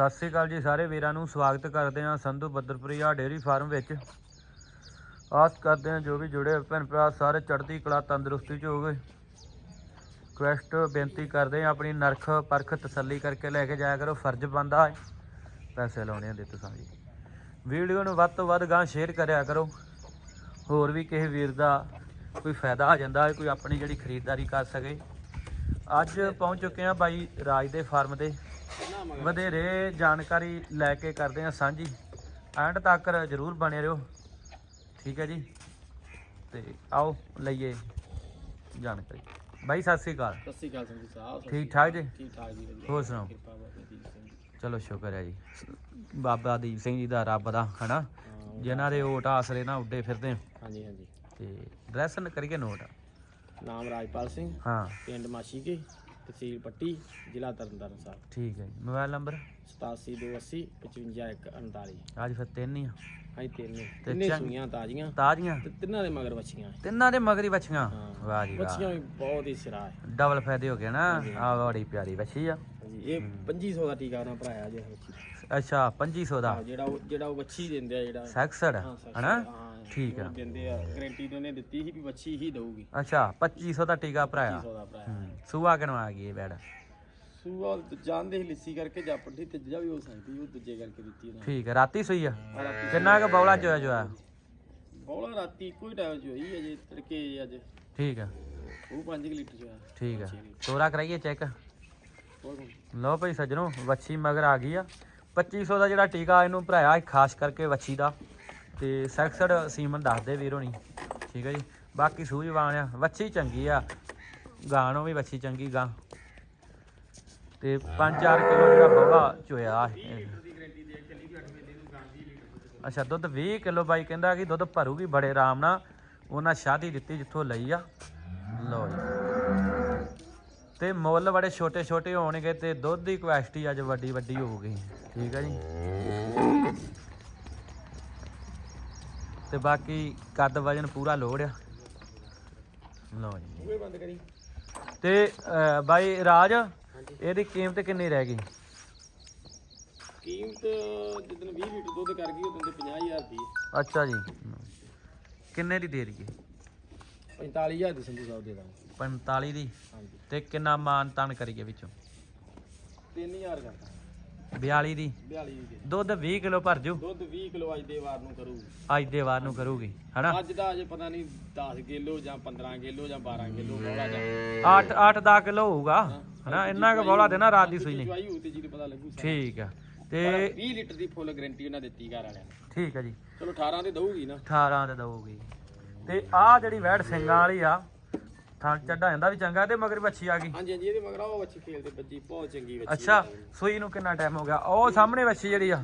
ਸਤਿ ਸ੍ਰੀ ਅਕਾਲ ਜੀ ਸਾਰੇ ਵੀਰਾਂ ਨੂੰ, ਸਵਾਗਤ ਕਰਦੇ ਹਾਂ ਸੰਧੂ ਬੱਦਰਪੁਰੀਆ ਡੇਅਰੀ ਫਾਰਮ ਵਿੱਚ। ਆਸ ਕਰਦੇ ਹਾਂ ਜੋ ਵੀ ਜੁੜੇ ਹੋਏ ਭੈਣ ਭਰਾ, ਸਾਰੇ ਚੜ੍ਹਦੀ ਕਲਾ, ਤੰਦਰੁਸਤੀ ਚ ਹੋਵੇ ਰਿਕਵੈਸਟ ਬੇਨਤੀ ਕਰਦੇ ਹਾਂ ਆਪਣੀ ਨਰਖ ਪਰਖ ਤਸੱਲੀ ਕਰਕੇ ਲੈ ਕੇ ਜਾਇਆ ਕਰੋ, ਫਰਜ਼ ਬੰਦਾ ਹੈ। ਪੈਸੇ ਲਾਉਣੇ ਹੁੰਦੇ ਤੁਸੀਂ ਜੀ ਵੀਡੀਓ ਨੂੰ ਵੱਧ ਤੋਂ ਵੱਧ ਗਾਂ ਸ਼ੇਅਰ ਕਰਿਆ ਕਰੋ। ਹੋਰ ਵੀ ਕਿਸੇ ਵੀਰ ਦਾ ਕੋਈ ਫਾਇਦਾ ਆ ਜਾਂਦਾ ਹੈ, ਕੋਈ ਆਪਣੀ ਜਿਹੜੀ ਖਰੀਦਦਾਰੀ ਕਰ ਸਕੇ। ਅੱਜ ਪਹੁੰਚ ਚੁੱਕੇ ਹਾਂ ਬਾਈ ਰਾਜ ਦੇ ਫਾਰਮ ਤੇ। ਵਧੇਰੇ ਜਾਣਕਾਰੀ ਲੈ ਕੇ ਕਰਦੇ ਹਾਂ ਸਾਂਝੀ। ਐਂਡ ਤੱਕ ਜਰੂਰ ਬਣੇ ਰਹੋ। ਠੀਕ ਹੈ ਜੀ? ਤੇ ਆਓ ਲਈਏ ਜਾਣਕਾਰੀ। ਬਾਈ ਸਤਿ ਸ੍ਰੀ ਅਕਾਲ। ਸਤਿ ਸ਼੍ਰੀ ਅਕਾਲ ਸੰਜੂ ਸਾਹਿਬ ਠੀਕ ਠਾਕ ਜੀ? ਠੀਕ ਠਾਕ ਜੀ ਹੋਰ ਸੁਣਾਓ? ਚਲੋ ਸ਼ੁਕਰ ਹੈ ਜੀ। ਬਾਬਾ ਦੀਪ ਸਿੰਘ ਜੀ ਦਾ ਰੱਬ ਦਾ ਹਨਾ? ਜਿਨ੍ਹਾਂ ਦੇ ਓਟ ਆਸਰੇ ਨਾਲ ਉੱਡੇ ਫਿਰਦੇ ਹਾਂਜੀ ਹਾਂਜੀ। ਤੇ ਡਰੈਸਨ ਕਰੀਏ ਨੋਟ। ਨਾਮ ਰਾਜਪਾਲ ਸਿੰਘ ਹਾਂ। ਪਿੰਡ ਮਾਸ਼ੀਕੇ। ਤਹਿਸੀਲ ਪੱਟੀ ਜ਼ਿਲ੍ਹਾ ਤਰਨਤਾਰਨ ਸਾਹਿਬ। ਠੀਕ ਹੈ ਜੀ। Mobile number? 8728 55148 ਅੱਜ ਫਿਰ ਤਿੰਨ ਹੀ ਆ। ਹਾਂਜੀ ਤਿੰਨੇ ਤੇ ਤਿੰਨੇ ਚੰਗ- ਸੂਈਆਂ ਤਾਜ਼ੀਆਂ। ਤਾਜ਼ੀਆਂ? ਤੇ ਤਿੰਨਾਂ ਦੇ ਮਗਰ ਵੱਛੀਆਂ ਤਿੰਨਾਂ ਦੇ ਮਗਰੀ ਬੱਚੀਆਂ। ਵਾਹ ਜੀ ਵਾਹ। ਵੱਛੀਆਂ ਵੀ ਬਹੁਤ ਹੀ ਸਿਰਾ ਹੈ ਡਬਲ ਫਾਇਦੇ ਹੋ ਗਏ ਨਾ। ਆ ਬੜੀ ਪਿਆਰੀ ਬੱਚੀ ਆ। ਹਾਂਜੀ ਇਹ 2500 ਦਾ ਟੀਕਾ ਉਹਨਾਂ ਭਰਾਇਆ ਜੇ ਵੱਛੀ ਦਾ। ਅੱਛਾ 2500 ਦਾ। ਜਿਹੜਾ ਉਹ ਜਿਹੜਾ ਉਹ ਵੱਛੀ ਦਿੰਦੇ ਆ ਜਿਹੜਾ ਸੈਕਸਡ ਹਾਂ, ਸੱਚ, ਹਨਾ? ਹਾਂ, ਠੀਕ ਆ। ਦਿੰਦੇ ਆ। ਗਾਰੰਟੀ ਤੇ ਉਹਨੇ ਦਿੱਤੀ ਸੀ ਵੀ ਵੱਛੀ ਹੀ ਦਊਗੀ। ਅੱਛਾ 2500 ਦਾ ਟੀਕਾ ਭਰਾਇਆ। 2500 ਦਾ ਭਰਾਇਆ। ਸੂਆ ਕਿਨੋਂ ਆ ਗਈ ਇਹ ਬੈੜ? ਸੂਆ ਜਾਣਦੇ ਹੀ ਲਿੱਸੀ ਕਰਕੇ ਜਾਂ ਪੱਠੀ ਤੇ ਜਾ ਵੀ ਹੋ ਸਕਦੀ ਉਹ ਦੂਜੇ ਕਰਕੇ ਦਿੱਤੀ ਉਹਨਾਂ। ਠੀਕ ਹੈ ਰਾਤੀ ਸੂਈ ਆ? ਕਿੰਨਾ ਕੁ ਬੌਲਾ ਚੋਇਆ ਚੋਇਆ? ਬੋਲਾ ਰਾਤੀ ਕੋਈ ਟਾਈਮ ਹੋਈ ਅਜੇ ਤੜਕੇ ਅੱਜ। ਠੀਕ ਆ। ਉਹ 5 ਲੀਟਰ ਚ ਹੋਇਆ ਠੀਕ ਆ। ਤੋਰਾ ਕਰਾਈਏ ਚੈੱਕ। ਲਓ ਭਾਈ ਸੱਜਣੋ ਵੱਛੀ ਮਗਰ ਆ ਗਈ ਆ। 2500 ਦਾ ਜਿਹੜਾ ਟੀਕਾ ਇਹਨੂੰ ਭਰਾਇਆ ਖਾਸ ਕਰਕੇ ਵੱਛੀ ਦਾ। ਤੇ ਸੈਕਸਡ ਸੀਮਨ ਦੱਸਦੇ ਵੀਰ ਹੋਣੀ, ਠੀਕ ਹੈ ਜੀ। ਬਾਕੀ ਸੂਝਵਾਨ ਆ, ਵੱਛੀ ਚੰਗੀ ਆ। ਗਾਣੋਂ ਵੀ ਵੱਛੀ ਚੰਗੀ ਗਾਂ। ਤੇ 5-4 ਕਿਲੋ ਜਿਹੜਾ ਬੋਲਾ ਚੋਇਆ ਅੱਛਾ, ਦੁੱਧ 20 ਕਿਲੋ ਬਾਈ ਕਹਿੰਦਾ ਕਿ ਦੁੱਧ ਭਰੂਗੀ ਬੜੇ ਆਰਾਮ ਨਾਲ। ਉਹਨਾਂ ਸ਼ਾਦੀ ਦਿੱਤੀ ਜਿੱਥੋਂ ਲਈ ਆ। ਲਓ ਜੀ। ਤੇ ਮੁੱਲ ਬੜੇ ਛੋਟੇ ਛੋਟੇ ਹੋਣਗੇ ਤੇ ਦੁੱਧ ਦੀ ਕੁਆਲਿਟੀ ਅੱਜ ਵੱਡੀ ਵੱਡੀ ਹੋਊਗੀ ਠੀਕ ਹੈ ਜੀ। ਤੇ ਬਾਕੀ ਕੱਦ ਵਜਨ ਪੂਰਾ ਲੋੜ ਆ। ਲਓ ਜੀ। ਉਹ ਬੰਦ ਕਰੀ। ਤੇ ਅਹ, ਬਾਈ ਰਾਜ ਇਹਦੀ ਕੀਮਤ ਕਿੰਨੀ ਰਹਿ ਗਈ? ਕੀਮਤ ਜਿੱਦਨ 20 ਲੀਟਰ ਦੁੱਧ ਕਰ ਗਈ ਉਦੋਂ ਤੇ 50000 ਦੀ। ਅੱਛਾ ਜੀ। ਕਿੰਨੇ ਦੀ ਦੇ ਦਈਏ? 45000 ਦੀ ਸੰਧੂ ਸਾਹਿਬ ਦੇ ਦਾਂਗੇ। 45 ਦੀ? ਹਾਂਜੀ। ਤੇ ਕਿੰਨਾ ਮਾਨ ਤਾਨ ਕਰੀਏ ਵਿੱਚੋਂ? 3000 ਕਰਦਾ। 42 ਦੀ। 42 ਦੀ। ਦੁੱਧ 20 ਕਿਲੋ ਭਰ ਜੂ। ਦੁੱਧ 20 ਕਿਲੋ ਅੱਜ ਦੇ ਵਾਰ ਨੂੰ ਕਰੂ ਅੱਜ ਦੇ ਵਾਰ ਨੂੰ ਕਰੂਗੀ ਹਨਾ? ਅੱਜ ਦਾ ਅਜੇ ਪਤਾ ਨਹੀਂ 10 ਕਿਲੋ ਜਾਂ 15 ਕਿਲੋ ਜਾਂ 12 ਕਿਲੋ ਬੋਲਾ ਜਾਂ। 8 8 10 ਕਿਲੋ ਹੋਊਗਾ ਹਨਾ? ਇੰਨਾ ਕੁ ਬੋਲਾ ਦੇਣਾ ਰਾਤ ਦੀ ਸੂਈ ਨੇ ਚੁਆਈ ਹੋਊ ਤੇ ਜੀ ਪਤਾ ਲੱਗੂ ਸਾਰਾ। ਠੀਕ ਆ ਤੇ 20 ਲੀਟਰ ਦੀ ਫੁੱਲ ਗਾਰੰਟੀ ਉਹਨਾਂ ਦਿੱਤੀ ਘਰ ਵਾਲਿਆਂ ਨੇ। ਠੀਕ ਆ ਜੀ। ਚਲੋ 18 ਤੇ ਦਊਗੀ ਨਾ। 18 ਤੇ ਦਊਗੀ। ਤੇ ਆਹ ਜਿਹੜੀ ਵੈੜ ਸਿੰਘਾਂ ਵਾਲੀ ਆ ਥਾਂ ਚੱਡਾ ਜਾਂਦਾ ਵੀ ਚੰਗਾ ਤੇ ਮਗਰ ਬੱਚੀ ਆ ਗਈ। ਹਾਂਜੀ ਹਾਂਜੀ ਇਹਦੇ ਮਗਰ ਉਹ ਬੱਚੀ ਖੇਲਦੇ ਬੱਚੀ ਬਹੁਤ ਚੰਗੀ ਬੱਚੀ ਅੱਛਾ ਸੂਈ ਨੂੰ ਕਿੰਨਾ ਟਾਈਮ ਹੋ ਗਿਆ? ਉਹ ਸਾਹਮਣੇ ਬੱਚੀ ਜਿਹੜੀ ਆ।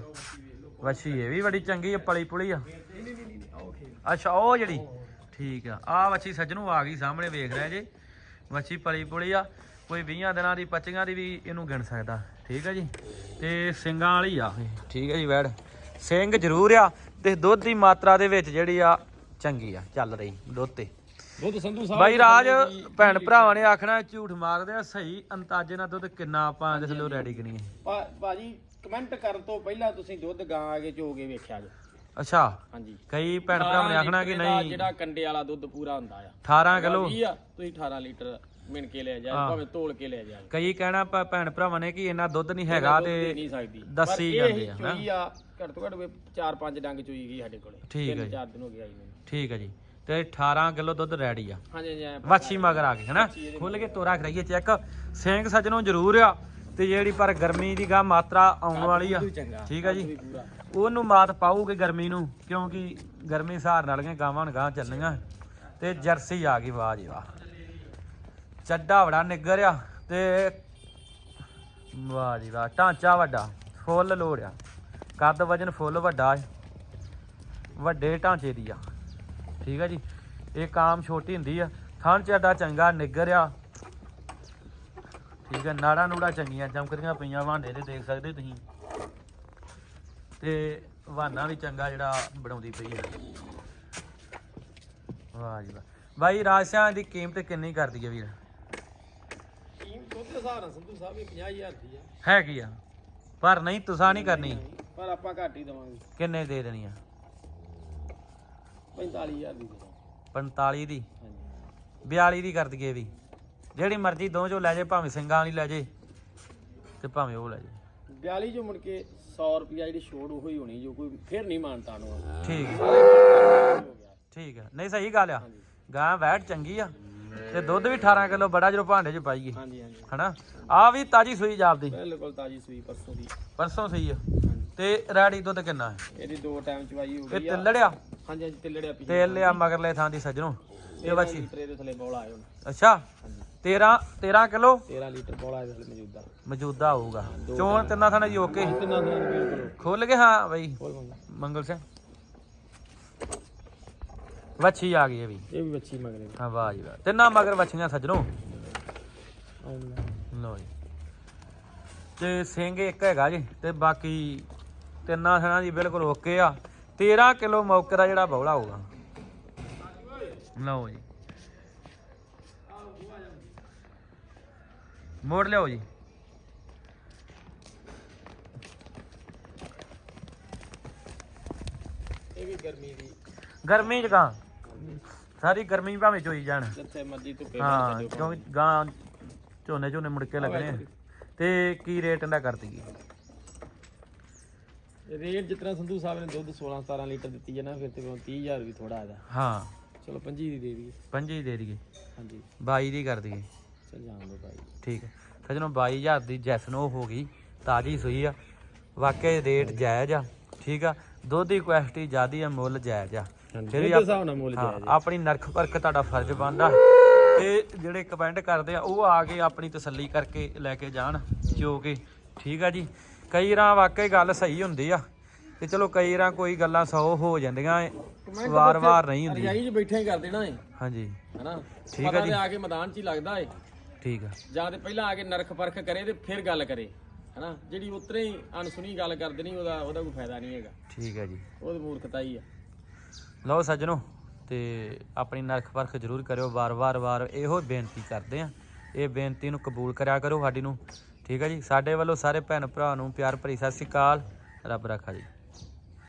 ਬੱਚੀ ਇਹ ਵੀ ਬੜੀ ਚੰਗੀ ਆ ਪਲੀ ਪੁਲੀ ਆ। ਅੱਛਾ ਉਹ ਜਿਹੜੀ ਠੀਕ ਆ। ਆ ਬੱਚੀ ਸੱਜਣੂ ਆ ਗਈ ਸਾਹਮਣੇ ਵੇਖ ਰਿਹਾ ਜੇ। ਬੱਚੀ ਪਲੀ ਪੁਲੀ ਆ। ਕੋਈ 20 ਦਿਨਾਂ ਦੀ 25 ਦੀ ਵੀ ਇਹਨੂੰ ਗਿਣ ਸਕਦਾ। ਠੀਕ ਆ ਜੀ? ਤੇ ਸਿੰਘਾਂ ਵਾਲੀ ਆ ਠੀਕ ਆ ਜੀ ਵੈੜ। ਸਿੰਘ ਜ਼ਰੂਰ ਆ ਤੇ ਦੁੱਧ ਦੀ ਮਾਤਰਾ ਦੇ ਵਿੱਚ ਜਿਹੜੀ ਆ ਚੰਗੀ ਆ ਚੱਲ ਰਹੀ ਦੁੱਧ ਤੇ। ਦੁੱਧ ਸੰਧੂ ਸਾਹਿਬ ਬਾਈ ਰਾਜ ਭੈਣ ਭਰਾਵਾਂ ਨੇ ਆਖਣਾ ਝੂਠ ਮਾਰਦੇ ਆ ਸਹੀ ਅੰਦਾਜ਼ੇ ਨਾਲ ਦੁੱਧ ਕਿੰਨਾ ਆਪਾਂ ਇਸ ਲੋ ਰੈਡੀ ਕਰੀਏ। ਭਾਜੀ ਕਮੈਂਟ ਕਰਨ ਤੋਂ ਪਹਿਲਾਂ ਤੁਸੀਂ ਦੁੱਧ ਗਾਂ ਆ ਕੇ ਚੋ ਕੇ ਵੇਖਿਆ ਜੀ। ਅੱਛਾ। ਹਾਂਜੀ। ਕਈ ਭੈਣ ਭਰਾਵਾਂ ਨੇ ਆਖਣਾ ਕਿ ਨਹੀਂ। ਜਿਹੜਾ ਕੰਡੇ ਵਾਲਾ ਦੁੱਧ ਪੂਰਾ ਹੁੰਦਾ ਆ। 18 ਕਿਲੋ। 20 ਆ ਤੁਸੀਂ 18 ਲੀਟਰ ਮਿਣ ਕੇ ਲੈ ਜਾ। ਭਾਵੇਂ ਤੋਲ ਕੇ ਲੈ ਜਾ ਕਈ ਕਹਿਣਾ ਭੈਣ ਭਰਾਵਾਂ ਨੇ ਕਿ ਇੰਨਾ ਦੁੱਧ ਨਹੀਂ ਹੈਗਾ ਤੇ ਦੱਸੀ ਜਾਂਦੇ ਆ, ਹਨਾ? ਚੋਈ ਆ ਘੱਟ ਤੋਂ ਘੱਟ 4-5 ਡੰਗ ਚੋਈ ਗਈ ਸਾਡੇ ਕੋਲੇ। ਠੀਕ ਹੈ ਤਿੰਨ ਜੀ। ਚਾਰ ਦਿਨ ਹੋ ਗਏ ਆਈ ਮੈਨੂੰ ਠੀਕ ਹੈ ਜੀ। ਤੇ 18 ਕਿਲੋ ਦੁੱਧ ਰੈਡੀ ਆ। ਹਾਂਜੀ ਐਂ ਵਾਛੀ ਮਗਰ ਆ ਗਈ ਹਨਾ? ਖੁੱਲ ਕੇ ਤੋਰਾ ਕਰਾਈਏ ਚੈੱਕ। ਸਿੰਘ ਸੱਜਣੋਂ ਜ਼ਰੂਰ ਆ ਤੇ ਜਿਹੜੀ ਪਰ ਗਰਮੀ ਦੀ ਗਾ ਮਾਤਰਾ ਆਉਣ ਵਾਲੀ ਆ। ਠੀਕ ਆ ਜੀ? ਉਹਨੂੰ ਮਾਤ ਪਾਊਗੇ ਗਰਮੀ ਨੂੰ ਕਿਉਂਕਿ ਗਰਮੀ ਸਹਾਰਨ ਵਾਲੀਆਂ ਗਾਵਾਂ ਨੂੰ ਗਾਂ ਚੱਲਣੀਆਂ ਤੇ ਜਰਸੀ ਆ ਗਈ ਵਾਹ ਜੀ ਵਾਹ। ਚੱਡਾ ਬੜਾ ਨਿੱਗਰ ਆ ਤੇ ਵਾਹ ਜੀ ਵਾਹ ਢਾਂਚਾ ਵੱਡਾ ਫੁੱਲ ਲੋੜਿਆ ਕੱਦ ਵਜਨ ਫੁੱਲ ਵੱਡਾ ਵੱਡੇ ਢਾਂਚੇ ਦੀ ਆ। ਠੀਕ ਆ ਜੀ। ਇਹ ਕਾਮ ਛੋਟੀ ਹੁੰਦੀ ਆ। ਥਣ ਚੱਡਾ ਚੰਗਾ ਨਿੱਗਰ ਆ ਠੀਕ ਆ ਨਾੜਾ ਨੂੜਾ ਚੰਗੀਆਂ ਚਮਕਦੀਆਂ ਪਈਆਂ ਵਾਂਡੇ ਦੇ ਦੇਖ ਸਕਦੇ ਤੁਸੀਂ। ਤੇ ਵਾਨਾ ਵੀ ਚੰਗਾ ਜਿਹੜਾ ਬਣਾਉਂਦੀ ਪਈ ਹੈ ਵਾਹ ਜੀ ਵਾਹ। ਬਾਈ ਰਾਜਸਿਆਂ ਦੀ ਕੀਮਤ ਕਿੰਨੀ ਕਰਦੀ ਹੈ ਵੀਰ? ਟੀਮ ਦੁੱਧ ਦੇ ਹਿਸਾਬ ਨਾਲ ਸੰਧੂ ਸਾਹਿਬ ਇਹ 50000 ਦੀ ਆ। ਹੈਗੀ ਆ। ਪਰ ਨਹੀਂ ਤੁਸਾਂ ਨਹੀਂ ਕਰਨੀ। ਪਰ ਆਪਾਂ ਘੱਟ ਹੀ ਦਵਾਂਗੇ। ਕਿੰਨੇ ਦੇ ਦੇਣੀ ਆ? 45000 ਦੀ ਦੇ 45 ਦੀ? ਹਾਂਜੀ। 42 ਦੀ ਕਰ ਦਈਏ ਵੀ ਜਿਹੜੀ ਮਰਜ਼ੀ ਦੋ ਚੋਂ ਲੈ ਜੇ ਭਾਵੇਂ ਸਿੰਘਾਂ ਵਾਲੀ ਲੈ ਜੇ ਤੇ ਭਾਵੇਂ ਉਹ ਲੈ ਜੇ। 42 ਜੋ ਮੁੜ ਕੇ 100 ਰੁਪਿਆ ਜਿਹੜੀ ਛੋੜ ਉਹ ਹੀ ਹੋਣੀ ਜੋ ਕੋਈ ਫਿਰ ਨਹੀਂ ਮਾਨਤਾ ਨੂੰ। ਠੀਕ ਹੈ। ਗਿਆ। ਠੀਕ ਹੈ। ਨਹੀਂ ਸਹੀ ਗੱਲ ਆ। ਗਾਂ ਵੈਟ ਚੰਗੀ ਆ ਤੇ ਦੁੱਧ ਵੀ 18 ਕਿਲੋ ਬੜਾ ਜਦੋਂ ਭਾਂਡੇ 'ਚ ਪਾਈਏ। ਹਾਂਜੀ ਹਾਂਜੀ। ਹਨਾ? ਆ ਵੀ ਤਾਜੀ ਸੂਈ ਜਾਪਦੀ। ਬਿਲਕੁਲ ਤਾਜੀ ਸੂਈ ਪਰਸੋਂ ਦੀ। ਪਰਸੋਂ ਸਹੀ ਆ। ਤੇ ਰੈਡੀ ਦੁੱਧ ਕਿੰਨਾ ਹੈ? ਇਹਦੀ ਦੋ ਟਾਈਮ ਚਵਾਈ ਹੋ ਇਹ ਗਈ ਆ। ਤਿੱਲੜਿਆ? ਹਾਂਜੀ ਹਾਂਜੀ ਤਿੱਲੜਿਆ ਪੀ ਤੇਲ ਲਿਆ ਮਗਰਲੇ ਥਾਂ ਦੀ ਸੱਜਣੋ। ਇਹ ਵੱਛੀ ਲੀਟਰ ਦੇ ਥੱਲੇ ਬੋਲਾ ਆਇਆ ਹੁਣ। ਅੱਛਾ ਹਾਂਜੀ। 13 13 ਕਿਲੋ? 13 ਲੀਟਰ ਬੋਲਾ ਇਹਦੇ ਥੱਲੇ ਮੌਜੂਦਾ। ਮੌਜੂਦਾ ਹੋਊਗਾ। ਚੋਣ ਤਿੰਨਾਂ ਥਾਂ ਦੀ ਓਕੇ? ਦਿਨਾਂ ਦੀ ਬਿਲਕੁਲ ਖੁੱਲ ਗਏ? ਹਾਂ ਬਈ। ਮੰਗਾ ਮੰਗਲ ਸਿੰਘ। ਵੱਛੀ ਆ ਗਈ ਇਹ ਵੀ। ਇਹ ਵੀ ਬੱਚੀ ਮਗਰੇ ਹਾਂ। ਵਾਹ ਜੀ ਵਾਹ। ਤਿੰਨਾਂ ਮਗਰ ਵੱਛੀਆਂ ਸੱਜਣੋ। ਆਉਂਦਾ। ਲੋ ਜੀ। ਤੇ ਸਿੰਘ ਇੱਕ ਹੈਗਾ ਜੀ ਤੇ ਬਾਕੀ ਤਿੰਨਾਂ ਥਣਾ ਦੀ ਬਿਲਕੁਲ ਓਕੇ ਆ। 13 ਕਿਲੋ ਮੌਕੇ ਦਾ ਜਿਹੜਾ ਬੌਲਾ ਹੋਊਗਾ। ਲਓ ਜੀ। ਮੋੜ ਲਿਓ ਜੀ। ਇਹ ਵੀ ਗਰਮੀ ਦੀ। ਗਰਮੀ ਚ ਕਾਂ ਸਾਰੀ ਗਰਮੀ ਭਾਵੇਂ ਚੋਈ ਜਾਣ। ਜਿੱਥੇ ਮਰਜ਼ੀ ਧੁੱਪੇ ਹਾਂ ਕਿਉਂਕਿ ਗਾਂ ਝੋਨੇ ਝੋਨੇ ਮੁੜ ਕੇ ਲੱਗਣੇ। ਤੇ ਕੀ ਰੇਟ ਇਹਦਾ ਕਰ ਦਈਏ ਰੇਟ ਜਿਤਨਾ ਸੰਧੂ ਸਾਹਿਬ ਨੇ ਦੁੱਧ 16 17 ਲੀਟਰ ਦਿੱਤੀ ਹੈ ਨਾ ਫਿਰ ਤੇ 30000 ਵੀ ਥੋੜਾ ਆਦਾ ਹਾਂ। ਚਲੋ 25 ਦੀ ਦੇ ਦਈਏ। ਪੰਜੀ ਦੇ ਦਈਏ। ਹਾਂਜੀ। 22 ਦੀ ਕਰ ਦਈਏ। ਚਲ ਜਾਣ ਦੋ ਭਾਈ ਠੀਕ ਹੈ। ਸਜਣੋ 22000 ਦੀ ਜੈਸਨੋ ਹੋ ਗਈ ਤਾਜੀ ਸੂਈ ਆ। ਵਾਕਈ ਰੇਟ ਜਾਇਜ਼ ਆ। ਠੀਕ ਆ। ਦੁੱਧ ਦੀ ਕੁਆਲਿਟੀ ਜ਼ਿਆਦੀ ਆ ਮੁੱਲ ਜਾਇਜ਼ ਆ। ਫਿਰ ਵੀ ਉਹਦੇ ਆਪ- ਹਿਸਾਬ ਨਾਲ ਮੁੱਲ ਹਾਂ, ਜਾਇਜ਼ ਆਪਣੀ ਨਰਖ ਪਰਖ ਤੁਹਾਡਾ ਫਰਜ਼ ਬਣਦਾ। ਤੇ ਜਿਹੜੇ ਕਮੈਂਟ ਕਰਦੇ ਆ ਉਹ ਆ ਕੇ ਆਪਣੀ ਤਸੱਲੀ ਕਰਕੇ ਲੈ ਕੇ ਜਾਣ ਜੋ ਕਿ ਠੀਕ ਆ ਜੀ। ਕਈ ਰਾਂ ਵਾਕਈ ਗੱਲ ਸਹੀ ਹੁੰਦੀ ਆ ਤੇ ਚਲੋ ਕਈ ਰਾਂ ਕੋਈ ਗੱਲਾਂ ਸੌ ਹੋ ਜਾਂਦੀਆਂ ਏ ਵਾਰ-ਵਾਰ ਨਹੀਂ ਹੁੰਦੀ। ਰਜਾਈ 'ਚ ਬੈਠੇ ਹੀ ਕਰ ਦੇਣਾ ਏ। ਹਾਂਜੀ। ਹਨਾ? ਠੀਕ ਆ ਜੀ। ਆ ਕੇ ਮੈਦਾਨ 'ਚ ਹੀ ਲੱਗਦਾ ਏ। ਠੀਕ ਆ। ਜਾਂ ਤੇ ਪਹਿਲਾਂ ਆ ਕੇ ਨਰਖ ਪਰਖ ਕਰੇ ਤੇ ਫਿਰ ਗੱਲ ਕਰੇ। ਹਨਾ? ਜਿਹੜੀ ਉਤਰੇ ਹੀ ਅਨਸੁਣੀ ਗੱਲ ਕਰ ਦੇਣੀ ਉਹਦਾ ਉਹਦਾ ਕੋਈ ਫਾਇਦਾ ਨਹੀਂ ਹੈਗਾ। ਠੀਕ ਹੈ ਜੀ। ਉਹ ਤਾਂ ਮੂਰਖਤਾ ਹੀ ਆ। ਲਓ ਸੱਜਣੋ ਤੇ ਆਪਣੀ ਨਰਖ ਪਰਖ ਜ਼ਰੂਰ ਕਰਿਓ ਵਾਰ-ਵਾਰ ਵਾਰ ਇਹੋ ਬੇਨਤੀ ਕਰਦੇ ਆ। ਇਹ ਬੇਨਤੀ ਨੂੰ ਕਬੂਲ ਕਰਿਆ ਕਰੋ ਸਾਡੀ ਨੂੰ। ਠੀਕ ਹੈ ਜੀ? ਸਾਡੇ ਵੱਲੋਂ ਸਾਰੇ ਭੈਣ ਭਰਾ ਨੂੰ ਪਿਆਰ ਭਰੀ ਸਤਿ ਸ਼੍ਰੀ ਅਕਾਲ। ਰੱਬ ਰੱਖਾ ਜੀ।